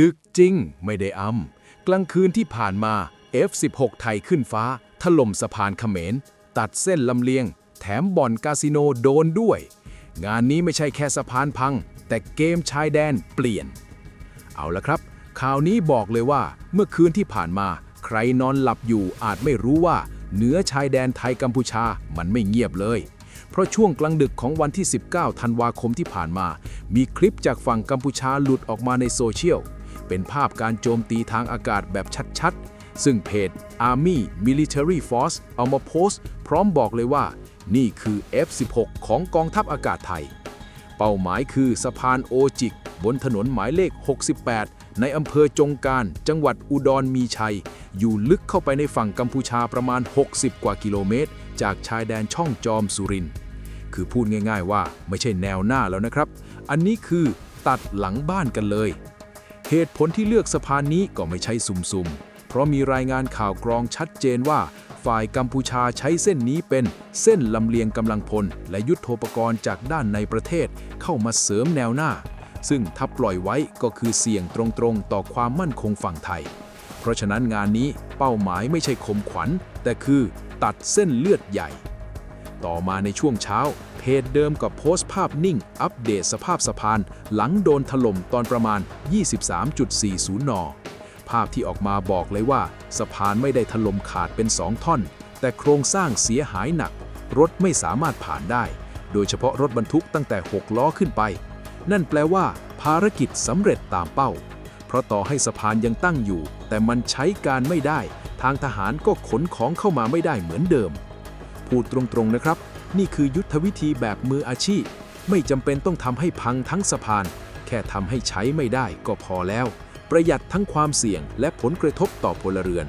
ดึกจริง ไม่ได้อำกลางคืนที่ผ่านมา F16 ไทยขึ้นฟ้า ถล่มสะพานเขมร ตัดเส้นลำเลียง แถมบ่อนคาสิโนโดนด้วย งานนี้ไม่ใช่แค่สะพานพัง แต่เกมชายแดนเปลี่ยน เอาละครับ ข่าวนี้บอกเลยว่าเมื่อคืนที่ผ่านมา ใครนอนหลับอยู่อาจไม่รู้ว่าเหนือชายแดนไทยกัมพูชามันไม่เงียบเลย เพราะช่วงกลางดึกของวันที่ 19 ธันวาคมที่ผ่านมา มีคลิปจากฝั่งกัมพูชาหลุดออกมาในโซเชียล เป็นภาพการโจมตีทางอากาศแบบชัดๆ ซึ่งเพจ Army Military Force เอามาโพสต์ พร้อมบอกเลยว่า นี่คือ F16 ของกองทัพอากาศไทย เป้าหมายคือสะพานโอจิก บนถนนหมายเลข 68 ในอำเภอจงการ จังหวัดอุดรมีชัย อยู่ลึกเข้าไปในฝั่งกัมพูชาประมาณ 60 กว่ากิโลเมตร จากชายแดนช่องจอมสุรินทร์คือพูดง่าย ๆ ว่าไม่ใช่แนวหน้าแล้วนะครับ อันนี้คือตัดหลังบ้านกันเลย เหตุผลที่เลือกสะพานนี้ก็ไม่ใช่สุ่มๆ เพราะมีรายงานข่าวกรองชัดเจนว่า ฝ่ายกัมพูชาใช้เส้นนี้เป็นเส้นลำเลียงกำลังพล และยุทโธปกรณ์จากด้านในประเทศเข้ามาเสริมแนวหน้า ซึ่งถ้าปล่อยไว้ก็คือเสี่ยงตรงๆ ต่อความมั่นคงฝั่งไทย เพราะฉะนั้นงานนี้เป้าหมายไม่ใช่ข่มขวัญ แต่คือตัดเส้นเลือดใหญ่ ต่อมาในช่วงเช้า เพจเดิมกับโพสต์ภาพนิ่ง อัปเดตสภาพสะพาน หลังโดนถล่มตอนประมาณ 23.40 น ภาพที่ออกมาบอกเลยว่า สะพานไม่ได้ถล่มขาดเป็น 2 ท่อน แต่โครงสร้างเสียหายหนัก รถไม่สามารถผ่านได้ โดยเฉพาะรถบรรทุกตั้งแต่ 6 ล้อขึ้นไป นั่นแปลว่า ภารกิจสำเร็จตามเป้า เพราะต่อให้สะพานยังตั้งอยู่ แต่มันใช้การไม่ได้ ทางทหารก็ขนของเข้ามาไม่ได้เหมือนเดิม พูดตรงๆนะครับ นี่คือยุทธวิธีแบบมืออาชีพ ไม่จำเป็นต้องทำให้พังทั้งสะพาน แค่ทำให้ใช้ไม่ได้ก็พอแล้ว ประหยัดทั้งความเสี่ยงและผลกระทบต่อพลเรือน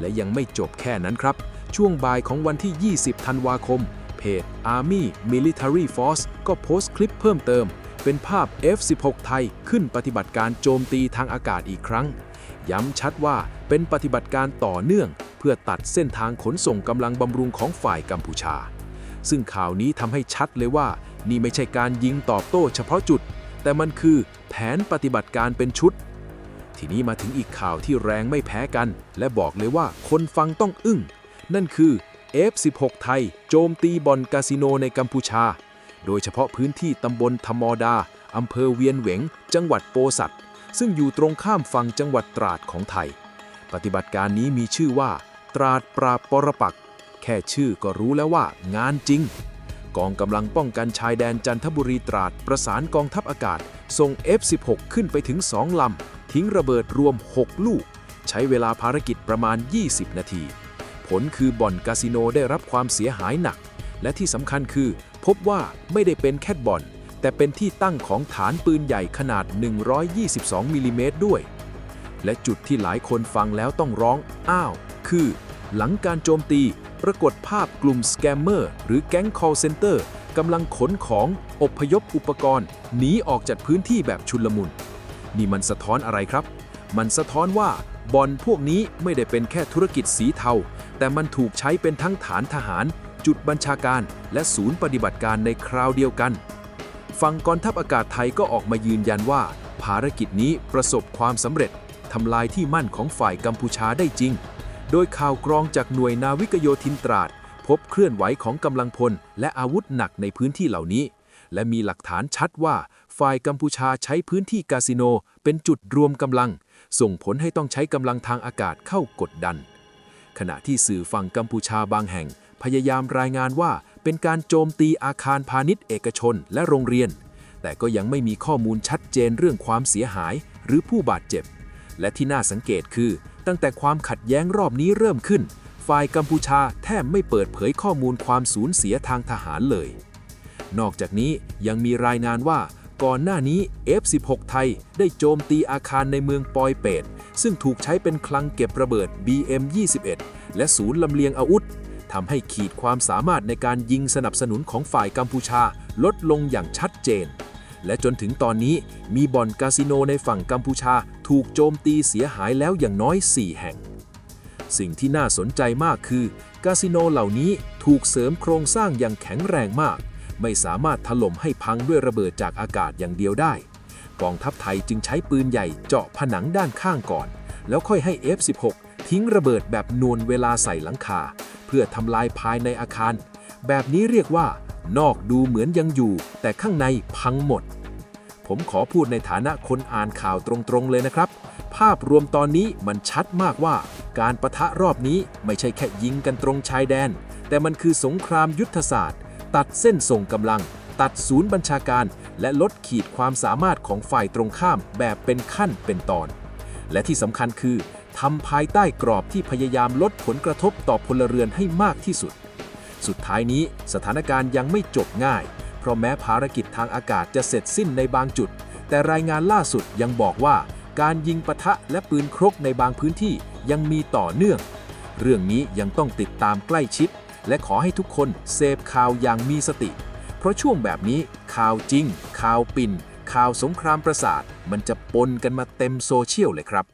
และยังไม่จบแค่นั้นครับ ช่วงบ่ายของวันที่ 20 ธันวาคม เพจ Army Military Force ก็โพสต์คลิปเพิ่มเติม เป็นภาพ F16 ไทยขึ้นปฏิบัติการโจมตีทางอากาศอีกครั้ง ย้ำชัดว่าเป็นปฏิบัติการต่อเนื่อง เพื่อตัดเส้นทางขนส่งกำลังบำรุงของฝ่ายกัมพูชา ซึ่งข่าวนี้ทำให้ชัดเลยว่า นี่ไม่ใช่การยิงตอบโต้เฉพาะจุด แต่มันคือแผนปฏิบัติการเป็นชุด ทีนี้มาถึงอีกข่าวที่แรงไม่แพ้กัน และบอกเลยว่าคนฟังต้องอึ้ง นั่นคือ F16 ไทย โจมตีบ่อนคาสิโนในกัมพูชา โดยเฉพาะพื้นที่ตำบลธมอดาอำเภอเวียนเหวง จังหวัดโปสัตซึ่งอยู่ตรงข้ามฝั่งจังหวัดตราดของไทย ปฏิบัติการนี้มีชื่อว่า ตราดปราบปรปัก แค่ชื่อก็รู้แล้วว่างานจริง กองกำลังป้องกันชายแดนจันทบุรีตราดประสานกองทัพอากาศ ส่ง F16 ขึ้นไปถึง 2 ลำ ทิ้งระเบิดรวม 6 ลูก ใช้เวลาภารกิจประมาณ 20 นาที ผลคือบ่อนคาสิโนได้รับความเสียหายหนัก และที่สำคัญคือ พบว่าไม่ได้เป็นแค่บ่อน แต่เป็นที่ตั้งของฐานปืนใหญ่ขนาด 122มิลลิเมตรด้วย และจุดที่หลายคนฟังแล้วต้องร้อง อ้าว คือ หลังการโจมตี ปรากฏภาพกลุ่มสแกมเมอร์หรือแก๊ง call center กำลังขนของอพยพอุปกรณ์หนีออกจากพื้นที่แบบชุลมุน นี่มันสะท้อนอะไรครับ มันสะท้อนว่าบอลพวกนี้ไม่ได้เป็นแค่ธุรกิจสีเทา แต่มันถูกใช้เป็นทั้งฐานทหาร จุดบัญชาการและศูนย์ปฏิบัติการในคราวเดียวกันฝั่งกองทัพอากาศไทยก็ออกมายืนยันว่า ภารกิจนี้ประสบความสำเร็จทำลายที่มั่นของฝ่ายกัมพูชาได้จริง โดยข่าวกรองจากหน่วยนาวิกโยธินตราด พบเคลื่อนไหวของกำลังพล และอาวุธหนักในพื้นที่เหล่านี้ และมีหลักฐานชัดว่าฝ่ายกัมพูชาใช้พื้นที่คาสิโน เป็นจุดรวมกำลัง ส่งผลให้ต้องใช้กำลังทางอากาศเข้ากดดัน ขณะที่สื่อฝั่งกัมพูชาบางแห่ง พยายามรายงานว่าเป็นการโจมตีอาคารพาณิชย์เอกชนและโรงเรียน แต่ก็ยังไม่มีข้อมูลชัดเจนเรื่องความเสียหายหรือผู้บาดเจ็บ และที่น่าสังเกตคือ ตั้งแต่ความขัดแย้งรอบนี้เริ่มขึ้น ฝ่ายกัมพูชาแทบไม่เปิดเผยข้อมูลความสูญเสียทางทหารเลย นอกจากนี้ยังมีรายงานว่าก่อนหน้านี้ F16 ไทยได้โจมตีอาคารในเมืองปอยเปตซึ่งถูกใช้เป็นคลังเก็บระเบิด BM21 และศูนย์ลำเลียงอาวุธทำให้ขีดความสามารถในการยิงสนับสนุนของฝ่ายกัมพูชาลดลงอย่างชัดเจน และจนถึงตอนนี้มีบ่อนคาสิโนในฝั่งกัมพูชาถูกโจมตีเสียหายแล้วอย่างน้อย 4 แห่ง สิ่งที่น่าสนใจมากคือคาสิโนเหล่านี้ถูกเสริมโครงสร้างอย่างแข็งแรงมาก ไม่สามารถถล่มให้พังด้วยระเบิดจากอากาศอย่างเดียวได้ กองทัพไทยจึงใช้ปืนใหญ่เจาะผนังด้านข้างก่อน แล้วค่อยให้ F16 ทิ้งระเบิดแบบนวลเวลาใส่หลังคา เพื่อทำลายภายในอาคาร แบบนี้เรียกว่า นอกดูเหมือนยังอยู่ แต่ข้างในพังหมด ผมขอพูดในฐานะคนอ่านข่าวตรงๆเลยนะครับ ภาพรวมตอนนี้มันชัดมากว่า การประทะรอบนี้ไม่ใช่แค่ยิงกันตรงชายแดน แต่มันคือสงครามยุทธศาสตร์ ตัดเส้นส่งกำลัง ตัดศูนย์บัญชาการ และลดขีดความสามารถของฝ่ายตรงข้ามแบบเป็นขั้นเป็นตอน และที่สำคัญคือทำภายใต้กรอบที่พยายามลดผลกระทบต่อพลเรือนให้มากที่สุด สุดท้ายนี้สถานการณ์ยังไม่จบง่าย เพราะแม้ภารกิจทางอากาศจะเสร็จสิ้นในบางจุด แต่รายงานล่าสุดยังบอกว่า การยิงปะทะและปืนครกในบางพื้นที่ยังมีต่อเนื่อง เรื่องนี้ยังต้องติดตามใกล้ชิด และขอให้ทุกคนเสพข่าวอย่างมีสติ เพราะช่วงแบบนี้ข่าวจริง ข่าวปิ่นข่าวสงครามประสาท มันจะปนกันมาเต็มโซเชียลเลยครับ